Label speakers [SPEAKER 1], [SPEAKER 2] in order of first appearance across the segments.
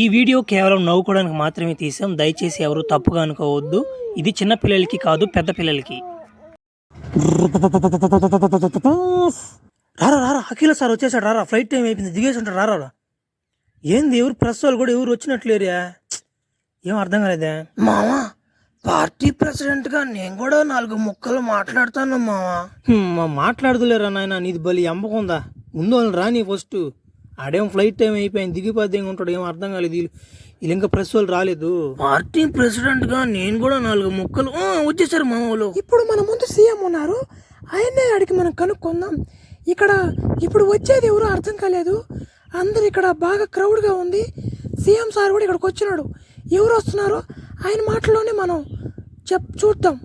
[SPEAKER 1] ఈ వీడియో కేవలం నవ్వుకోవడానికి మాత్రమే తీసాం. దయచేసి ఎవరు తప్పుగా అనుకోవద్దు. ఇది చిన్న పిల్లలకి కాదు పెద్ద పిల్లలకి. రారా రారా అఖిల సార్ వచ్చేసాడు రారా. ఫ్లైట్ టైం అయిపోయింది. దిగేసి ఉంటాడు రారా రా. ఏంది ఎవరు ప్రెస్ వాళ్ళు కూడా ఎవరు వచ్చినట్లేరియా ఏం అర్థం కాలేదే?
[SPEAKER 2] మామా పార్టీ ప్రెసిడెంట్గా నేను కూడా నాలుగు ముక్కలు మాట్లాడతాను మామా
[SPEAKER 1] మాట్లాడదులేరా నాయన నీది బలి ఎంపకుందా? ముందు వాళ్ళు రాని ఫస్ట్. ఆడేం ఫ్లైట్ టైం అయిపోయింది దిగిపోతే ఉంటాడు ఏం అర్థం కాలేదు. వీళ్ళు వీళ్ళు ఇంకా ప్రెస్ వాళ్ళు రాలేదు.
[SPEAKER 2] పార్టీ ప్రెసిడెంట్గా నేను కూడా నాలుగు ముక్కలు వచ్చేసారు మామూలు
[SPEAKER 3] ఇప్పుడు మన ముందు సీఎం ఉన్నారు ఆయన్నే అడిగి మనం కనుక్కుందాం. ఇక్కడ ఇప్పుడు వచ్చేది ఎవరు అర్థం కాలేదు. అందరు ఇక్కడ బాగా క్రౌడ్గా ఉంది. సీఎం సార్ కూడా ఇక్కడికి వచ్చినాడు. ఎవరు వస్తున్నారు ఆయన మాటల్లోనే మనం చెప్ చూద్దాం.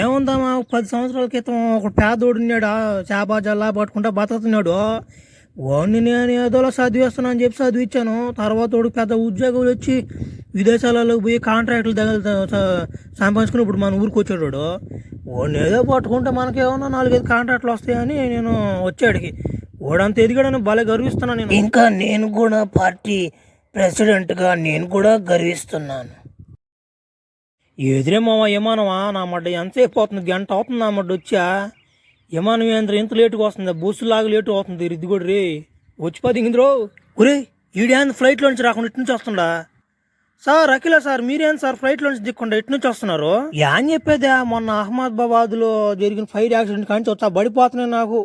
[SPEAKER 1] ఏముందమ్మా ఒక పది సంవత్సరాల క్రితం ఒక పేదోడు ఉన్నాడు చేప జల్లా పట్టుకుంటా బతుకుతున్నాడు. వాడిని నేను ఏదోలా అని చెప్పి చదివించాను తర్వాత వాడు పెద్ద ఉద్యోగులు వచ్చి విదేశాలలో పోయి కాంట్రాక్టులు దగ్గర సంపాదించుకుని ఇప్పుడు మన ఊరికి వచ్చాడు వాడు. వాడిని ఏదో పట్టుకుంటే మనకేమన్నా నాలుగైదు కాంట్రాక్ట్లు వస్తాయని నేను వచ్చాడికి వాడంత ఎదిగాడని భలే గర్విస్తున్నాను నేను.
[SPEAKER 2] ఇంకా నేను కూడా పార్టీ ప్రెసిడెంట్గా నేను కూడా గర్విస్తున్నాను.
[SPEAKER 1] ఎదురే మావా విమానమా? నా మడ్డ ఎంతసేపు అవుతుంది? గంట అవుతుంది? నా మడ్డ వచ్చా? విమానం ఏంద్ర ఎంత లేటుగా వస్తుంది? బస్సులాగా లేటు అవుతుంది ఇది కూడా రే పది ఇంద్రో ఒరే ఈడేంది ఫ్లైట్లో నుంచి రాకుండా ఇటు నుంచి వస్తుండా? సార్ అఖిల సార్ మీరేం సార్ ఫ్లైట్లో నుంచి దిక్కుండా ఇటు నుంచి వస్తున్నారు? ఏం చెప్పేదే? మొన్న అహ్మదాబాద్లో జరిగిన ఫైర్ యాక్సిడెంట్ కానీ వచ్చా పడిపోతున్నాయి నాకు.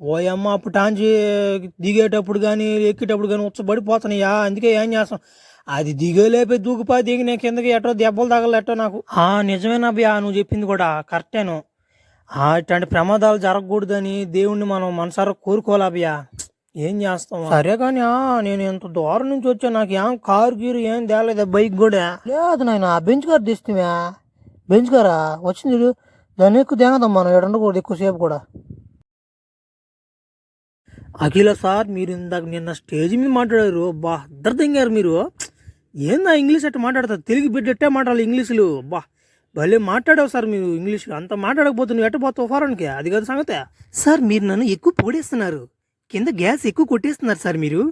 [SPEAKER 1] ఓ అమ్మ అప్పుడు టాంచి దిగేటప్పుడు కానీ ఎక్కేటప్పుడు కానీ వచ్చి పడిపోతున్నాయా? అందుకే ఏం చేస్తాం? అది దిగలేపే దూకుపా దిగి నేను కిందకి ఎట్టో దెబ్బలు తగలెట్టో నాకు. ఆ నిజమేనా బియా నువ్వు చెప్పింది కూడా కరెక్టేను ఇట్లాంటి ప్రమాదాలు జరగకూడదని దేవుణ్ణి మనం మనసారా కోరుకోవాలా బియా ఏం చేస్తాం సరే కానీ ఆ, నేను ఎంత దూరం నుంచి వచ్చా నాకు ఏం కారు గీరు ఏం తేలేదు బైక్ కూడా? లేదు నాయన బెంచ్ కార్ తీస్తున్నా. బెంచ్ కారా? వచ్చింది చూడు. దాన్ని ఎక్కువ తేగదాం మనం ఉండకూడదు ఎక్కువసేపు కూడా. అఖిల సార్ మీరు ఇందాక నిన్న స్టేజ్ మీద మాట్లాడారు. బా ఇద్దరు తెంగారు మీరు. ఏందా ఇంగ్లీష్ అట్ట మాట్లాడతారు? తెలుగు బిడ్డ ఎట్టే మాట్లాడాలి ఇంగ్లీషులు. బా భలే మాట్లాడావు సార్ మీరు ఇంగ్లీష్ అంత మాట్లాడకపోతే నువ్వు ఎట్ట పోతావు ఫారెన్కి? అది కాదు సంగతే. సార్ మీరు నన్ను ఎక్కువ పొగడేస్తున్నారు. కింద గ్యాస్ ఎక్కువ కొట్టేస్తున్నారు సార్ మీరు.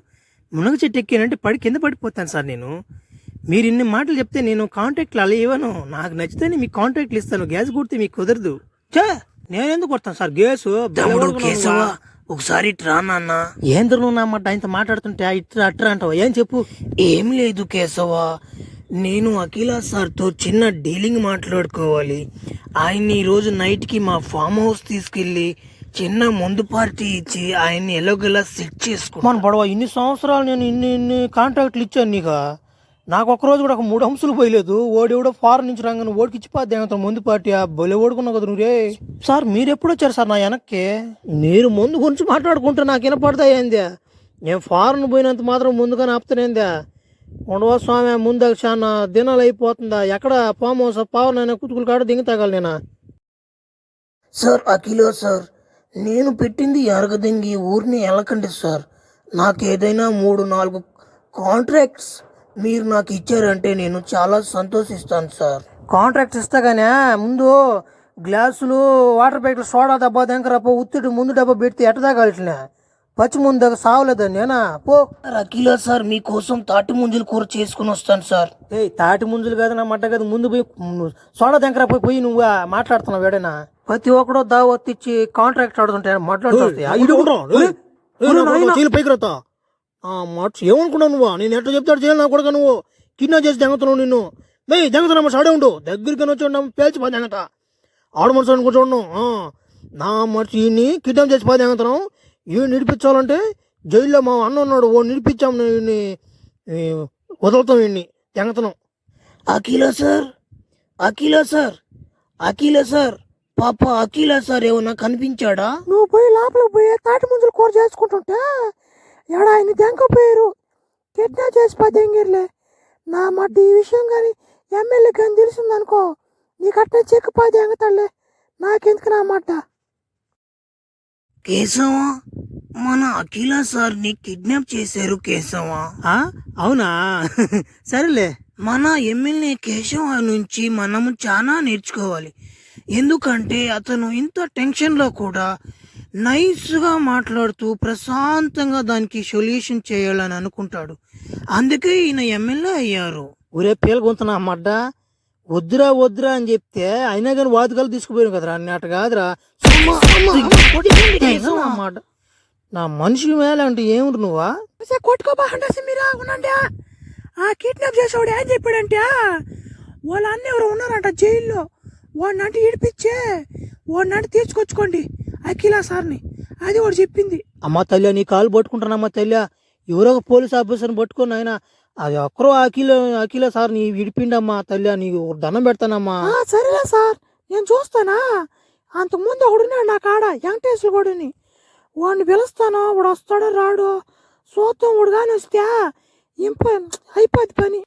[SPEAKER 1] మునగ చెట్టు ఎక్కానంటే పడి కింద పడిపోతాను సార్ నేను. మీరు ఇన్ని మాటలు చెప్తే నేను కాంటాక్ట్లు అలా ఇవ్వను. నాకు నచ్చితేనే మీకు కాంటాక్ట్లు ఇస్తాను. గ్యాస్ కొడితే మీకు కుదరదు. చే నేను ఎందుకు కొడతాను సార్? గ్యాస్
[SPEAKER 2] ఒకసారి ఇటు రా నాన్న.
[SPEAKER 1] ఏంద్ర నువ్వు నా మాట ఆయనతో మాట్లాడుతుంటే ఇట్రా అట్రా అంటావు? ఏం చెప్పు?
[SPEAKER 2] ఏం లేదు కేశవ. నేను అఖిల సార్తో చిన్న డీలింగ్ మాట్లాడుకోవాలి. ఆయన్ని ఈరోజు నైట్కి మా ఫామ్ హౌస్ తీసుకెళ్ళి చిన్న మందు పార్టీ ఇచ్చి ఆయన్ని ఎలాగోలా సెట్ చేసుకో
[SPEAKER 1] మన పడవ ఇన్ని సంవత్సరాలు నేను ఇన్ని ఇన్ని కాంట్రాక్ట్లు ఇచ్చాను నీకు? నాకు ఒక రోజు కూడా ఒక మూడు అంశాలు పోయలేదు. ఓడి కూడా ఫారెన్ నుంచి రాగానే ఓడికి ఇచ్చిపోద్ది అతను ముందు పార్టీ ఆ బలి ఓడుకున్నావు కదా నువ్వే. సార్ మీరు ఎప్పుడు వచ్చారు సార్ నా వెనక్కి? మీరు ముందు గురించి మాట్లాడుకుంటే నాకు వినపడతాయి ఏంది నేను ఫారెన్ పోయినంత మాత్రం ముందుగానే ఆపుతానేందా. ఉండవా స్వామి ముందు చాలా దినాలు అయిపోతుందా? ఎక్కడ హౌస్ పావు నేను కుతుకులు కాడ దిగుతాగల నేను?
[SPEAKER 2] సార్ అఖిల సార్ నేను పెట్టింది ఎరగదంగి ఊరిని ఎలకండి సార్. నాకు ఏదైనా మూడు నాలుగు కాంట్రాక్ట్స్ మీరు నాకు ఇచ్చారంటే నేను చాలా సంతోషిస్తాను సార్.
[SPEAKER 1] కాంట్రాక్ట్ ఇస్తాగానే ముందు గ్లాసులు వాటర్ ప్యాకెట్లు సోడా డబ్బా దగ్గరపో ఉత్తిటి ముందు డబ్బా పెడితే ఎట్టదాగలిసిన పచ్చి ముందు సావలేదని నేనా పో.
[SPEAKER 2] అఖిల సార్ మీకోసం తాటి ముంజులు కూర చేసుకుని వస్తాను సార్.
[SPEAKER 1] ఏయ్ తాటి ముంజులు కాదు నా మడ్డ కాదు. ముందు పోయి సోడా దగ్గర పోయి పోయి నువ్వు మాట్లాడుతున్నావు వేడేనా ప్రతి ఒక్కడో దావత్ ఇచ్చి కాంట్రాక్ట్ ఆడుతుంటే మాట్లాడుతా మాట ఏమనుకున్నావు నువ్వు? నేను ఎట్లా చెప్తాడు చేయాలి నా కొడుకు నువ్వు? కిడ్నాప్ చేసి దెంగతున్నావు నిన్ను. మే దెంగతున్నా సాడే ఉండు. దగ్గరికి వచ్చి పేల్చి పది ఆడు చూడను ఆ, నా మనిషి ఈయన్ని కిడ్నాప్ చేసి పది దెంగతున్నాం ఈయన నిడిపించాలంటే జైల్లో మా అన్న ఉన్నాడు ఓ నిడిపించాం ఈయన్ని ఈ, వదులుతాం ఈయన్ని దెంగతనం.
[SPEAKER 2] Akhila sir Akhila sir Akhila sir పాప అఖిల సార్ ఏమన్నా కనిపించాడా?
[SPEAKER 3] నువ్వు పోయి లోపల పోయి తాటి ముంజలు కూర చేసుకుంటుంటే ఎడ ఆయన దెంకపోయారు కిడ్నాప్ చేసి పద్దెంగిర్లే నా మడ్డ ఈ విషయం కానీ ఎమ్మెల్యే కానీ తెలిసిందనుకో నీకు అట్టే చెక్కు పది ఎంగతాడులే నాకెందుకు నా మడ్డ?
[SPEAKER 2] కేశవా? మన అఖిల సార్ని కిడ్నాప్ చేశారు కేశవా.
[SPEAKER 1] ఆ? అవునా? సరేలే.
[SPEAKER 2] మన ఎమ్మెల్యే కేశవ నుంచి మనము చాలా నేర్చుకోవాలి. ఎందుకంటే అతను ఇంత టెన్షన్లో కూడా నైస్గా మాట్లాడుతూ ప్రశాంతంగా దానికి సొల్యూషన్ చేయాలని అనుకుంటాడు. అందుకే ఈయన ఎమ్మెల్యే అయ్యారు.
[SPEAKER 1] ఒరే పీలగొంతున్నా మడ్డ. వద్దురా వద్దురా అని చెప్తే అయినా కానీ వాతుకాలు తీసుకుపోయాను కదరా అన్నట్టు కాదురా. అన్నమాట. నా మనిషి మేళ అంటే ఏమిటి నువ్వా?
[SPEAKER 3] కొట్టుకోబాకండి మీరా ఆ కిడ్నాప్ చేసేవాడు ఏం చెప్పాడంటే వాళ్ళ అన్న ఎవరు ఉన్నారంట జైల్లో. వాడిని అంటే ఇడిపించే వాడిని అంటే తీసుకొచ్చుకోండి అఖిలా సార్ని. అది వాడు చెప్పింది.
[SPEAKER 1] అమ్మ తల్లి నీ కాలు పట్టుకుంటానమ్మ తల్లి. ఎవరో ఒక పోలీస్ ఆఫీసర్ని పట్టుకొని ఆయన అది ఒక్కరో అఖిల అఖిల సార్ నీ విడిపిండమ్మా తల్లి నీకు దండం పెడతానమ్మా.
[SPEAKER 3] సరేలే సార్. నేను చూస్తానా? అంతకుముందు ఒకడున్నాడు నా కాడ వెంకటేశ్వర గోడుని. వాడిని పిలుస్తాను వాడు వస్తాడో రాడో చూద్దాం వాడు కానీ వస్తే ఇంప అయిపోద్ది పని.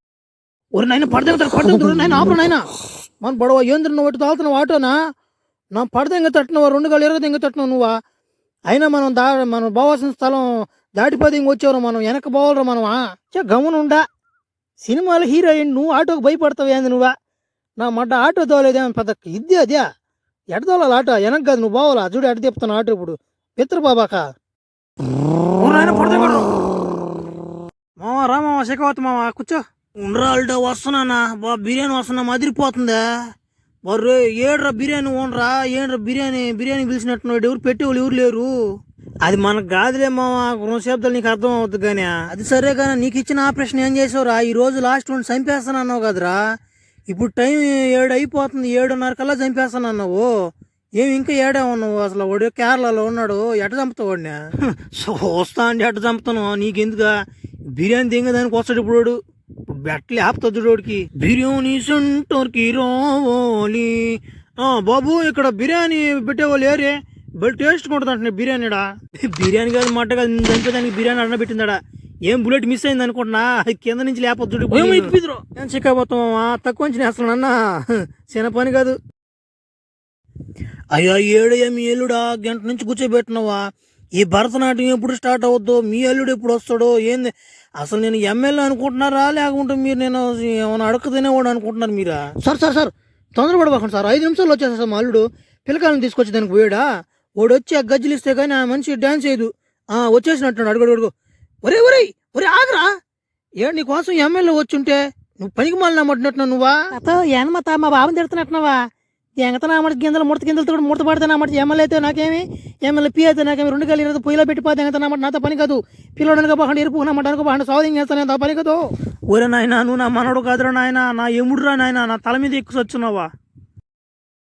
[SPEAKER 1] ఒరి నాయన పడదెంగతారు పడదెంగతారు నాయన ఆపరు నాయన. మన బడవ ఏంద్ర నువ్వు ఒకటి తాగుతున్నావు ఆటోనా నా పడదెంగ తట్టినవా? రెండు గాలు ఎరగ దెంగ తట్టినావు నువ్వా? అయినా మనం దా మనం పోవాల్సిన స్థలం దాటిపోతే ఇంక వచ్చేవారు మనం వెనక పోవాలరా మనమా? చే గమనం ఉండా సినిమాలో హీరోయిన్ నువ్వు ఆటోకి భయపడతావు ఏంది నువ్వా? నా మడ్డ ఆటో తోలేదేమో పెద్ద ఇద్దే అదే. ఎడ తోలాలి ఆటో? వెనక కాదు నువ్వు పోవాలా? చూడు ఎడ తిప్పుతాను ఆటో ఇప్పుడు. పిత్ర బాబాక. మామ రా మామ శకవత్ మామ కూర్చో.
[SPEAKER 2] ఉండ్రాల్డో వస్తున్నానా బా బిర్యానీ వస్తున్నా మదిరిపోతుందా.
[SPEAKER 1] బర్రే ఏడ్రా బిర్యానీ ఓనరా? ఏండ్రా బిర్యానీ? బిర్యానీ పిలిచినట్టున్నాడు. ఎవరు పెట్టేవాళ్ళు ఎవరు లేరు? అది మనకు కాదులే మామ రెండు శబ్దాలు నీకు అర్థం అవుతుంది కానీ అది సరే కానీ నీకు ఇచ్చిన ఆపరేషన్ ఏం చేసావురా? ఈ రోజు లాస్ట్ వన్ చంపేస్తాను అన్నావు కదరా? ఇప్పుడు టైం ఏడు అయిపోతుంది ఏడున్నర కల్లా చంపేస్తాను అన్నావు. ఏమి ఇంకా ఏడే ఉన్నావు? అసలు వాడు కేరళలో ఉన్నాడు ఎట చంపుతావు వాడిని? వస్తా అండి ఎట చంపుతాను? నీకెందుగా బిర్యానీ దింగదానికి వస్తాడు ఇప్పుడు వాడు? ఇప్పుడు బెట్టలు ఆపుతుంది వాడికి. బిర్యానీ సెంటర్కి రావాలి. ఆ, బాబు ఇక్కడ బిర్యానీ పెట్టేవాళ్ళు ఏరే బల్ టేస్ట్ ఉంటుంది బిర్యానీడా? బిర్యానీ కాదు మట్ట కాదు నేను చంపేదానికి బిర్యానీ అన్న పెట్టిందాడా? ఏం బుల్లెట్ మిస్ అయింది అనుకుంటున్నా? కింద నుంచి లేకపోతే ఏం చిక్కపోతామా తక్కువ నుంచి అసలు అన్న. చిన్న పని కాదు. అయ్యా ఏడు మీ ఎల్లుడా గంట నుంచి కూర్చోబెట్టినవా? ఈ భరతనాట్యం ఎప్పుడు స్టార్ట్ అవుద్దో? మీ అల్లుడు ఎప్పుడు వస్తాడో? ఏంది? అసలు నేను ఎమ్మెల్యే అనుకుంటున్నారా? లేకుంటే మీరు నేను ఏమైనా అడక తినేవాడు అనుకుంటున్నారు మీరా? సార్ సార్ సార్ తొందరపడబాకండి సార్. ఐదు నిమిషాలు వచ్చేస్తా సార్ మా అల్లుడు. పిల్లకాయలను తీసుకొచ్చి దానికి పోయాడా? వాడు వచ్చి ఆ గజ్జలు ఇస్తే కానీ ఆ మనిషి డ్యాన్స్ చేయదు. ఆ వచ్చేసినట్టు అడుగు అడుగు ఒరే ఒరే ఒరే ఆగరా. ఏ నీ కోసం ఎమ్మెల్యే వచ్చుంటే నువ్వు పనికి మాలిన అమ్మట్టున్నట్టు నువ్వా? అతో ఏనమత మా బాబుని తిడుతున్నట్టున్నావా? ఎంగత నా మాట గింజలు ముడత గింజలతో కూడా ముడత పడితే నా మాట ఎమ్మెల్యే అయితే నాకేమి? ఎమ్మెల్యే పీ అయితే నాకేమి? రెండు కలిగి ఇరవై పొయ్యిలో పెట్టిపోతే మాట నాతో పని కాదు. పిల్లడానికి బాగుండి ఎరుపు నా మాట అనుకో బాగుండి సౌదింగ్ చేస్తాను నాతో పని కాదు. ఒరే నాయన నువ్వు నా మనోడు కాదురా నాయన నా ఎముడురా నాయన నా తల మీద ఎక్కువ వచ్చున్నావా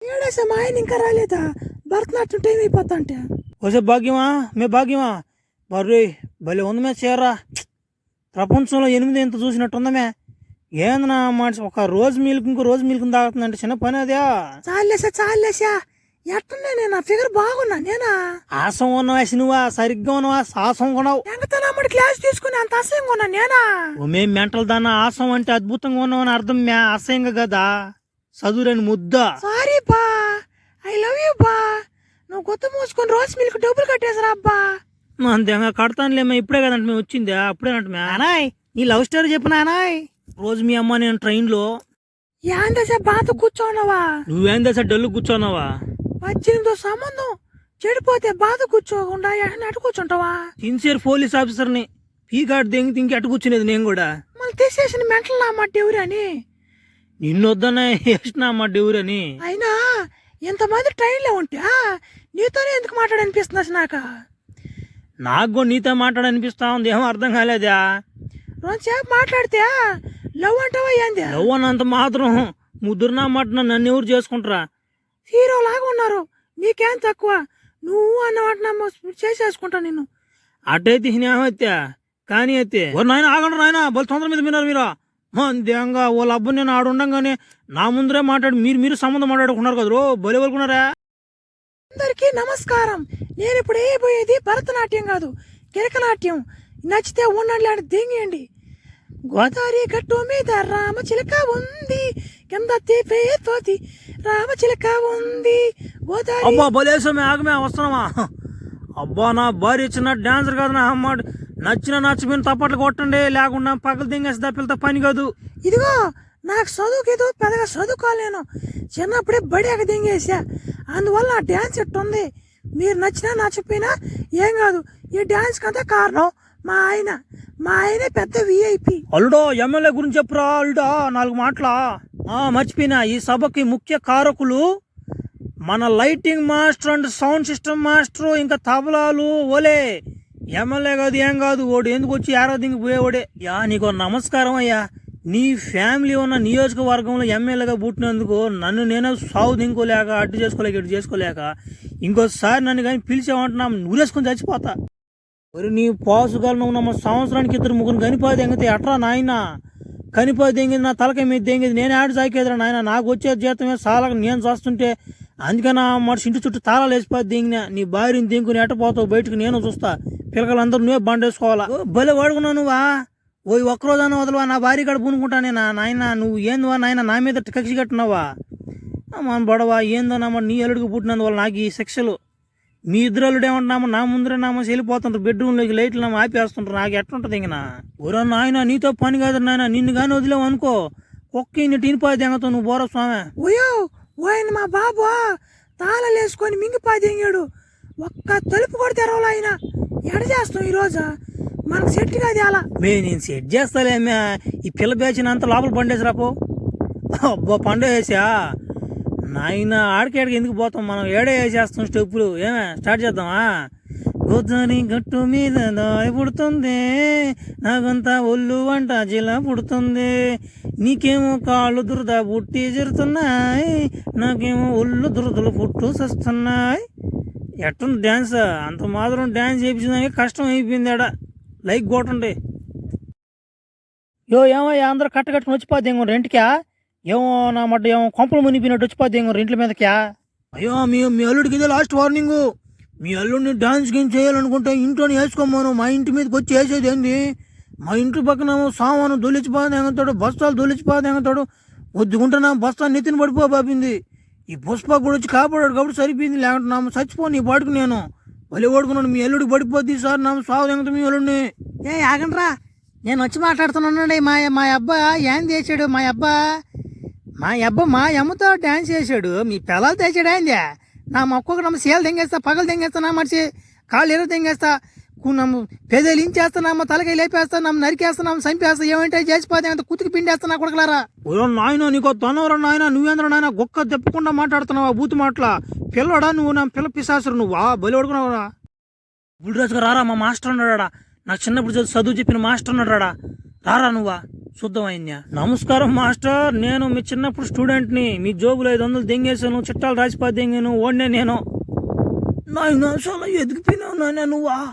[SPEAKER 3] ఏడేసా మా ఆయన ఇంకా రాలేదా? భరతనాట్యం టైం అయిపోతా అంటే
[SPEAKER 1] వసే భాగ్యమా? మే భాగ్యమా? బర్రే భలే ఉంది మే చేరా. ప్రపంచంలో ఎనిమిది ఎంత చూసినట్టు ఉందమే ఏంది నా మాట? ఒక రోజు మిల్క్ ఇంకో రోజు మిల్క్ తాగుతుందంటే చిన్న పని అదే.
[SPEAKER 3] చాలేసా చాలేసా. ఎట్టున్నా నేను? ఆ ఫిగర్ బాగున్నా నేనా?
[SPEAKER 1] ఆసం ఉన్నవా సినువా సరిగ్గా ఉన్నవా? సాసం కొనవు
[SPEAKER 3] ఎంగతనమ్మడి క్లాస్ తీసుకుని అంత అసహ్యంగా ఉన్నా నేనా?
[SPEAKER 1] ఓ మే మెంటల్ దాన్న ఆసం అంటే అద్భుతంగా ఉన్నావు అని అర్థం మే అసహ్యంగా కదా. చదువురని ముద్ద.
[SPEAKER 3] సారీ బా. ఐ లవ్ యూ బా. నువ్వు కొత్త మూసుకొని రోజు మిల్క్ డబ్బులు కట్టేసరా అబ్బా
[SPEAKER 1] అంతేగా కడతానులేమో ఇప్పుడే కదంట మేము వచ్చింది అప్పుడేనంట మే అనాయ్ నీ లవ్ స్టోరీ చెప్పిన అనాయ్ రోజు మీ అమ్మ నేను ట్రైన్లో
[SPEAKER 3] ఏందసా బాత కూర్చోనవా?
[SPEAKER 1] నువ్వేం తెసా డల్లు కూర్చోన్నావా
[SPEAKER 3] పద్దెనిమిదో సంబంధం చెడిపోతే బాధ కూర్చోకుండా అటు కూర్చుంటావా?
[SPEAKER 1] సిన్సియర్ పోలీస్ ఆఫీసర్ని పీ కార్డ్ దెంగి తింకి అటు కూర్చునేది నేను కూడా.
[SPEAKER 3] మళ్ళీ తీసేసిన మెంటల్ నా మాట ఎవరని?
[SPEAKER 1] నిన్నొద్దనే వేసిన మా డెవురని
[SPEAKER 3] అయినా ఇంతమంది ట్రైన్లో ఉంటే నీతోనే ఎందుకు మాట్లాడనిపిస్తుంది నాకు?
[SPEAKER 1] నాకు కూడా నీతో మాట్లాడనిపిస్తా ఉంది ఏమో అర్థం కాలేదా?
[SPEAKER 3] రోజుసేపు మాట్లాడితే లవ్ అంటావా ఏంది?
[SPEAKER 1] లవ్ అన్నంత మాత్రం ముద్దురునా మాట నన్ను ఎవరు చేసుకుంటారా?
[SPEAKER 3] హీరో లాగా ఉన్నారు నీకేం తక్కువ? నువ్వు అన్నమాట చేసేసుకుంటా నిన్ను.
[SPEAKER 1] అటైతే హినేమైతే కానీ అయితే. నాయన ఆగండి నాయన బలి తొందర మీద విన్నారు మీరు. దేంగా వాళ్ళ అబ్బు నేను ఆడు ఉండంగానే నా ముందరే మాట్లాడి మీరు మీరు సంబంధం మాట్లాడుకున్నారు కదా రో బలి వరకున్నారా
[SPEAKER 3] అందరికీ నమస్కారం. నేను ఇప్పుడు వేయబోయేది భరతనాట్యం కాదు కిరకనాట్యం నచ్చితే ఉండండి అని దింగేయండి. గోదావరి గట్టు మీద రామచిలక ఉంది కింద తీపే తోతి రామచిలక ఉంది. గోదావరి
[SPEAKER 1] అబ్బా బలేసమే ఆగమే వస్తున్నావా? అబ్బా నా భార్య చిన్న డాన్సర్ కాదు నా అమ్మ నచ్చిన నచ్చిపోయిన తప్పట్లు కొట్టండి లేకుండా పక్కలు దింగేసి తప్పిలతో పని కాదు.
[SPEAKER 3] ఇదిగో నాకు చదువుకేదో పెద్దగా చదువుకోలేను. చిన్నప్పుడే బడియాక దింగేసా అందువల్ల నా డ్యాన్స్ ఎట్టుంది మీరు నచ్చినా నచ్చకపోయినా ఏం కాదు. ఈ డ్యాన్స్కి అంతా కారణం మా ఆయన. మా ఆయనే పెద్ద విఐపి
[SPEAKER 1] అల్లుడో ఎమ్మెల్యే గురించి చెప్పురా అల్లుడా నాలుగు మాటలా? ఆ, మర్చిపోయినా ఈ సభకి ముఖ్య కారకులు మన lighting master and sound system master ఇంకా తబలాలు ఓలే. ఎమ్మెల్యే కాదు ఏం కాదు ఓడు ఎందుకు వచ్చి ఆరాధింకి పోయేవాడే? యా నీకు నమస్కారం అయ్యా. నీ ఫ్యామిలీ ఉన్న నియోజకవర్గంలో ఎమ్మెల్యేగా పుట్టినందుకు నన్ను నేనే సాగు దింకోలేక అడ్డు చేసుకోలేక ఇటు చేసుకోలేక ఇంకోసారి నన్ను కానీ పిలిచామంటున్నా నూరేసుకొని చచ్చిపోతా. మరి నీ పాసుగాలను ఉన్న సంవత్సరానికి ఇద్దరు ముగ్గురు కనిపాది దెంగితే ఎట్రా నాయన? కనిపోయి దెంగింది నా తలక మీద దెంగింది నేను ఆడు సాకేదిరా నాయన? నాకు వచ్చే జీతమే సాలక నేను చూస్తుంటే అందుకని ఆ మనిషి ఇంటి చుట్టూ తాళాలు వేసిపోయి దింగినా. నీ భార్యని దింకుని ఎట్టపోతావు? బయటకు నేను చూస్తా. పిల్లలందరూ నువ్వే బండేసుకోవాలా? ఓ, భలే వాడుకున్నావు నువ్వా? ఓ ఒక్కరోజు వదలవా? నా భార్య కాడ పూనుకుంటానే నా నాయన నువ్వు ఏందివా నాయన నా మీద కక్షి కట్టున్నావా మన బొడవా ఏందో నామ నీ అల్లుడికి పుట్టినందువల్ల నాకు ఈ శిక్షలు. మీ ఇద్దరు అల్లుడు ఏమంటున్నామో నా ముందర నామో వెళ్ళిపోతుంటారు బెడ్రూమ్లోకి లైట్లు నామో ఆపేస్తుంటారు నాకు ఎట్లుంటుంది ఇంక ఊరా నాయన నీతో పని కాదు నాయన నిన్ను కానీ వదిలేవు అనుకో. కుక్క ఇన్ని టీనిపోయి దెంగతో నువ్వు బోర స్వామి?
[SPEAKER 3] ఓయో ఓయన మా బాబు తాళాలు వేసుకొని మింగిపోయి దింగాడు ఒక్క తలుపు కూడా తెరవలే ఆయన ఎడ చేస్తాం ఈరోజు? మనకు సెట్ కాదు అలా
[SPEAKER 1] మే నేను సెట్ చేస్తాలే ఈ పిల్ల బేచిన లోపల పండేసి రాపో అబ్బో పండు వేసా? నాయన ఆడికేడికి ఎందుకు పోతాం? మనం ఏడే వేసేస్తాం స్టెప్పులు. ఏమే స్టార్ట్ చేద్దామా? గోదాని గట్టు మీద దారి పుడుతుంది. నాకంతా ఒళ్ళు వంట జిలా పుడుతుంది. నీకేమో కాళ్ళు దురద పుట్టి జరుగుతున్నాయి నాకేమో ఒళ్ళు దురదలు పుట్టు సస్తున్నాయి. ఎట్టుంది డ్యాన్స్? అంత మాత్రం డ్యాన్స్ చేయించడానికి కష్టం అయిపోయింది ఆడ. లైక్ కొట్టండి యో ఏమయ్యా అందరూ కట్ట కట్టుకుని వచ్చిపోద్ది ఇంకో రెంట్కా? ఏమో నా మడ్డ ఏమో కొంపలు మునిపోయినట్టు వచ్చిపోద్ది ఇంకో రెంట్ల మీదకా? అయ్యో మీ మీ అల్లుడికి ఇదే లాస్ట్ వార్నింగ్ మీ అల్లుడిని డాన్స్ గేమ్ చేయాలనుకుంటే ఇంట్లోనే వేసుకోమను. మా ఇంటి మీదకి వచ్చి వేసేది ఏంది? మా ఇంటి పక్కన సామాను దొలిచిపోతే ఎంగతాడు బస్తాలు దొలిచిపోతే ఎంగతాడు వద్దుకుంటున్నా బస్తా నెత్తిన పడిపో బాపింది ఈ పుష్ప గుడి వచ్చి కాపాడాడు కాబట్టి సరిపోయింది. లేకుంటే నా చచ్చిపో నీ పాటుకు నేను. వలి ఓడుకున్నాను మీ అల్లుడికి పడిపోద్ది సార్ నా సాగు ఎగత మీ అల్లుడిని.
[SPEAKER 3] ఏ ఆగండ్రా. నేను వచ్చి మాట్లాడుతున్నానండి. మా మా అబ్బా ఏం చేశాడు? మా అబ్బా మా అబ్బా మా అమ్మతో డ్యాన్స్ చేశాడు. మీ పిల్లలు తెచ్చాడు ఏందే నా మొక్కకు నమ్మ సీలు తెంగేస్తా పగలు తెంగేస్తా నా మనిషి కాళ్ళు ఎరువు తెంగేస్తా. నమ్ము పెదలు ఇంచేస్తా నమ్మ తలకాయ లేపేస్తా నమ్మ నరికేస్తా చంపేస్తా ఏమంటే చేసిపోతే అంత కుతికి పిండేస్తున్నా కొడకలారా?
[SPEAKER 1] ఓ నాయన నీకో తనవరా నాయన నువ్వేంద్ర నాయన గొక్క తెప్పకుండా మాట్లాడుతున్నావా బూతు మాటల? పిల్లడా నువ్వు నా పిల్ల పిశాసురు నువ్వా? బలి పడుకున్నావురా? బుల్రాజుగా రారా మా మాస్టర్ ఉన్నాడా నాకు చిన్నప్పుడు చదువు- చదువు చెప్పిన మాస్టర్ ఉన్నాడా రారా నువ్వా? శుద్ధమైందా నమస్కారం మాస్టర్. నేను మీ చిన్నప్పుడు స్టూడెంట్ని. మీ జోబులో ఐదు వందలు దెంగేశాను చిట్టాలు రాసిపోయి దెంగాను ఓడినే నేను. నాయన చాలా ఎదిగిపోయినావు నాయన నువ్వా?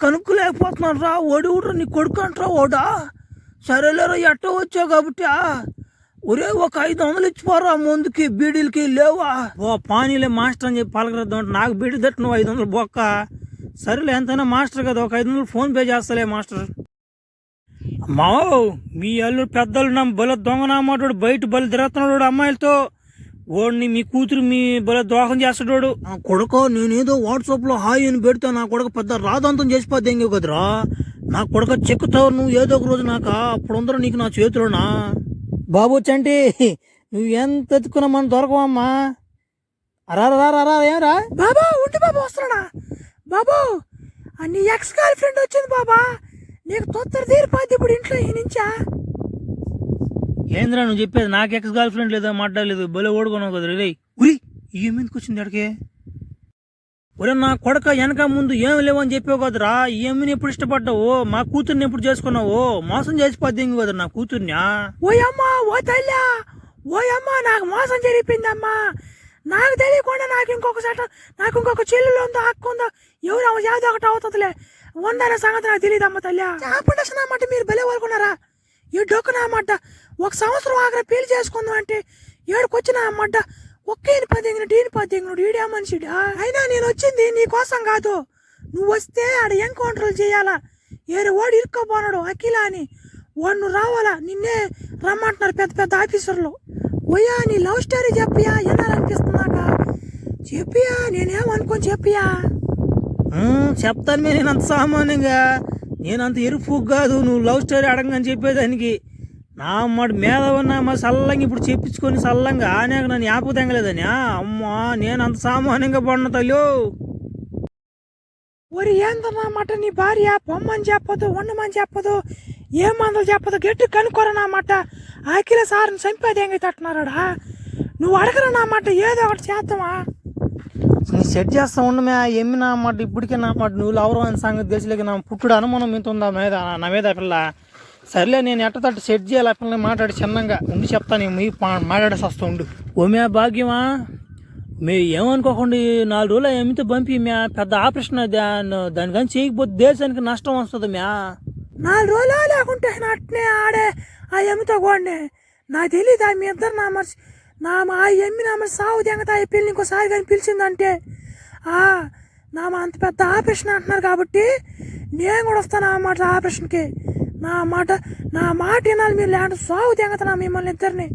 [SPEAKER 1] కనుక్కోలేకపోతున్నాను రా ఓడి ఊడ్రా నీ కొడుకు అంటారా ఓడా సరేలేరా ఎట్ట వచ్చావు కాబట్టి ఒరే ఒక ఐదు వందలు ఇచ్చిపోరా ముందుకి బీడీలకి లేవా? ఓ పానీలే మాస్టర్ అని చెప్పి పలకరిద్దాం నాకు బీడీ తట్టు నువ్వు ఐదు వందలు బొక్క. సరేలే ఎంతైనా మాస్టర్ కదా ఒక ఐదు వందలు ఫోన్ పే చేస్తలే మాస్టర్. మావో మీ అల్లు పెద్దలు నా బల దొంగ నామాటోడు బయట బలి తిరుగుతున్నాడు అమ్మాయిలతో. ఓడిని మీ కూతురు మీ బల దోహం చేస్తాడు ఆ కొడుక నేనేదో వాట్సాప్లో హాయ్ అని పెడితే నా కొడుకు పెద్ద రాదంతం చేసిపోద్ది ఎంగే కదరా నా కొడుక చెక్కుతావు నువ్వు ఏదో ఒక రోజు నాక? అప్పుడు ఉందరూ నీకు నా చేతిలోనా? బాబు చంటి నువ్వు ఎంత ఎత్తుకున్నా మనం దొరకవమ్మా. అరా రా రా రా ఏమరా?
[SPEAKER 3] బాబా ఉండి బాబా వస్తున్నాడా? బాబు ఆ నీ ఎక్స్ గర్ల్ ఫ్రెండ్ వచ్చింది బాబా. నీకు తొత్తర తీరిపోద్ది ఇప్పుడు ఇంట్లో ఈ నుంచా?
[SPEAKER 1] ఏంద్రా నువ్వు చెప్పేది? నాకు ఎక్స్ గర్ల్ ఫ్రెండ్ లేదా? మాట్లాడలేదు. భలే ఓడుకున్నావు కదా రే ఉరి! ఏమెందుకు వచ్చింది అడిగే ఒరే నా కొడక వెనక ముందు ఏం లేవని చెప్పావు కదరా. ఏమిని ఎప్పుడు ఇష్టపడ్డావు? మా కూతుర్ని ఎప్పుడు చేసుకున్నావు? మోసం చేసిపోద్ది కదా నా కూతుర్ని?
[SPEAKER 3] ఓయమ్మా ఓ తల్లా! ఓయమ్మా నాకు మోసం జరిగిపోయిందమ్మా నాకు తెలియకుండా నాకు ఇంకొక సెట నాకు ఇంకొక చెల్లెలు ఉందో అక్క ఉందో? ఎవరు ఏదో ఒకటి అవుతుందిలే. ఉందనే సంగతి నాకు తెలియదమ్మా తల్లి. చాపడేసినామంటే మీరు భలే వరకున్నారా ఈ అమ్మడ్డ ఒక సంవత్సరం ఆగ్ర పెళ్ళి చేసుకుందాం అంటే ఏడుకొచ్చిన అమ్మడ్డ ఒక్కేని పదింగిన డీని పదింగినుడు ఈడే మనిషిడా? అయినా నేను వచ్చింది నీ కోసం కాదు. నువ్వు వస్తే ఆడ ఎన్కౌంటర్లు చేయాలా? ఏరు వాడు ఇరుక్కోపోనాడు అఖిల అని వాడు నువ్వు రావాలా? నిన్నే రమ్మంటున్నారు పెద్ద పెద్ద ఆఫీసర్లు. ఒయ్యా నీ లవ్ స్టోరీ చెప్పియా? వినాలనిపిస్తున్నాక చెప్పియా నేనేమనుకొని చెప్పియా?
[SPEAKER 1] చెప్తాను మే నేను అంత సామాన్యంగా. నేను అంత ఎరుపు కాదు నువ్వు లవ్ స్టోరీ అడగని చెప్పేదానికి. నా అమ్మడు మీద ఉన్న మా సల్లంగా ఇప్పుడు చెప్పించుకొని సల్లంగా ఆనేక నన్ను యాపకు తెంగలేదని. అమ్మా నేను అంత సామాన్యంగా పడిన తల్లి.
[SPEAKER 3] ఒరి ఏందన్నమాట నీ భార్య పొమ్మని చెప్పదు వండమని చెప్పదు ఏ మందులు చెప్పదు గట్టి కనుక్కోరన్నమాట అఖిల సార్ని చంపేది తట్టున్నారాడా నువ్వు అడగరా ఏదో ఒకటి చేద్దామా?
[SPEAKER 1] నీ సెట్ చేస్తా ఉండమే ఏమి నా మాట ఇప్పటికే నా మాట నువ్వు లవరు అని సంగతి తెలిసిలేక నా పుట్టుడు అనుమానం ఇంత ఉందా మీద నా మీద పిల్ల. సర్లే నేను ఎట్టతట్టు సెట్ చేయాలి పిల్లని మాట్లాడి చిన్నంగా ఉండి చెప్తాను మీ మాట్లాడేసి వస్తూ ఉండు. ఓమే భాగ్యమా? మీ ఏమనుకోకుండా నాలుగు రోజులు ఏమితో పంపి మ్యా పెద్ద ఆపరేషన్ అది దాని కానీ చేయకపోతే దేశానికి నష్టం వస్తుంది మ్యా
[SPEAKER 3] నాలుగు రోజులు లేకుంటే అట్నే ఆడే ఆ ఎమితో కూడా నాకు తెలియదు మీ ఇద్దరు నా మనిషి నా మా ఎమ్మి నా సావు దెంగతాయి పిల్లి ఇంకోసారి కానీ పిలిచిందంటే నా మా అంత పెద్ద ఆపరేషన్ అంటున్నారు కాబట్టి నేను కూడా వస్తాను ఆ మాట ఆపరేషన్కి. నా మాట నా మాట వినాలి మీరు లేదంటే సాగు దెంగతా మిమ్మల్ని ఇద్దరిని.